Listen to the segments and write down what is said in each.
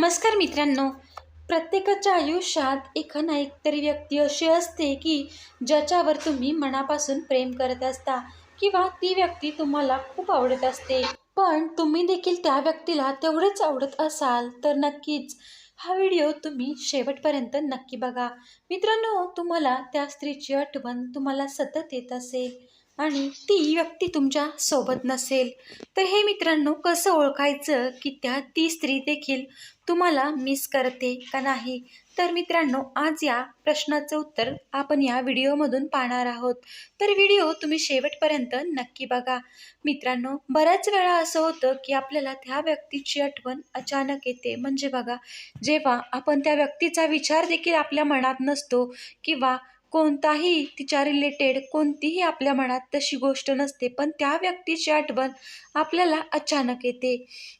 नमस्कार मित्रांनो. प्रत्येकाच्या आयुष्यात एक ना एक तरी व्यक्ती अशी असते की ज्याच्यावर तुम्ही मनापासून प्रेम करत असता किंवा ती व्यक्ती तुम्हाला खूप आवडत असते. पण तुम्ही देखील त्या व्यक्तीला तेवढेच आवडत असाल तर नक्कीच हा व्हिडिओ तुम्ही शेवटपर्यंत नक्की बघा. मित्रांनो तुम्हाला त्या स्त्रीची आठवण तुम्हाला सतत येत असेल. आणि ती व्यक्ती तुमच्यासोबत नसेल. तर हे मित्रांनो कसं ओळखायचं की त्या ती स्त्री देखील तुम्हाला मिस करते का नाही? तर मित्रांनो आज या प्रश्नाचं उत्तर आपण या व्हिडिओमधून पाहणार आहोत. तर व्हिडिओ तुम्ही शेवटपर्यंत नक्की बघा. मित्रांनो बऱ्याच वेळा असं होतं की आपल्याला त्या व्यक्तीची आठवण अचानक येते. म्हणजे बघा जेव्हा आपण त्या व्यक्तीचा विचार देखील आपल्या मनात नसतो किंवा कोणताही तिच्या रिलेटेड कोणतीही आपल्या मनात तशी गोष्ट नसते पण त्या व्यक्तीची आठवण आपल्याला अचानक येते.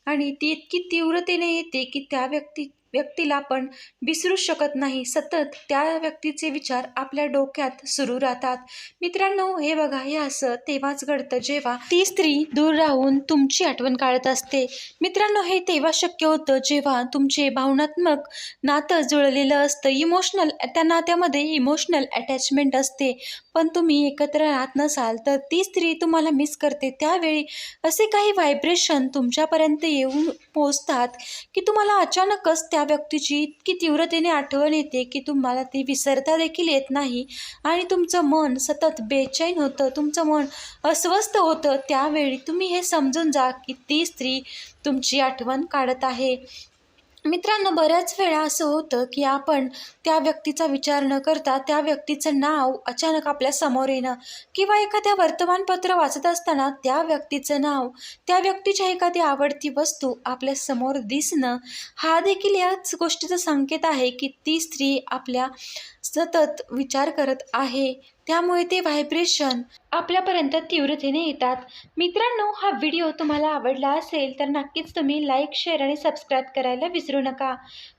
आणि ती इतकी तीव्रतेने येते की त्या व्यक्ती व्यक्तीला आपण विसरू शकत नाही. सतत त्या व्यक्तीचे विचार आपल्या डोक्यात सुरू राहतात. मित्रांनो हे बघा हे असं तेव्हाच घडतं जेव्हा ती स्त्री दूर राहून तुमची आठवण काढत असते. मित्रांनो हे तेव्हा शक्य होतं जेव्हा तुमचे भावनात्मक नातं जुळलेलं असतं. इमोशनल त्या नात्यामध्ये इमोशनल अटॅचमेंट असते. पण तुम्ही एकत्र राहत नसाल तर ती स्त्री तुम्हाला मिस करते. त्यावेळी असे काही व्हायब्रेशन तुमच्यापर्यंत येऊन पोचतात की तुम्हाला अचानकच त्या त्या व्यक्तीची इतकी तीव्रतेने आठवण येते की तुम्हाला ती विसरता देखील येत नाही. आणि तुमचं मन सतत बेचैन होतं तुमचं मन अस्वस्थ होतं. त्यावेळी तुम्ही हे समजून जा की ती स्त्री तुमची आठवण काढत आहे. मित्रांनो बऱ्याच वेळा असं होतं की आपण त्या व्यक्तीचा विचार न करता त्या व्यक्तीचं नाव अचानक आपल्यासमोर येणं किंवा एखाद्या वर्तमानपत्र वाचत असताना त्या व्यक्तीचं नाव त्या व्यक्तीच्या एखादी आवडती वस्तू आपल्यासमोर दिसणं हा देखील याच गोष्टीचा संकेत आहे की ती स्त्री आपल्या सतत विचार करत आहे. त्यामुळे ते व्हायब्रेशन आपल्यापर्यंत तीव्रतेने येतात. मित्रांनो हा व्हिडिओ तुम्हाला आवडला असेल तर नक्कीच तुम्ही लाईक शेअर आणि सबस्क्राईब करायला विसरू नका.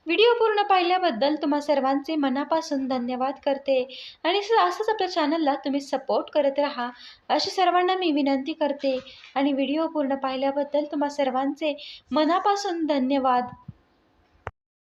व्हिडिओ पूर्ण पाहिल्याबद्दल तुम्हा सर्वांचे मनापासून धन्यवाद करते. आणि स- असंच आपल्या चॅनलला तुम्ही सपोर्ट करत राहा अशी सर्वांना मी विनंती करते. आणि व्हिडिओ पूर्ण पाहिल्याबद्दल तुम्हा सर्वांचे मनापासून धन्यवाद.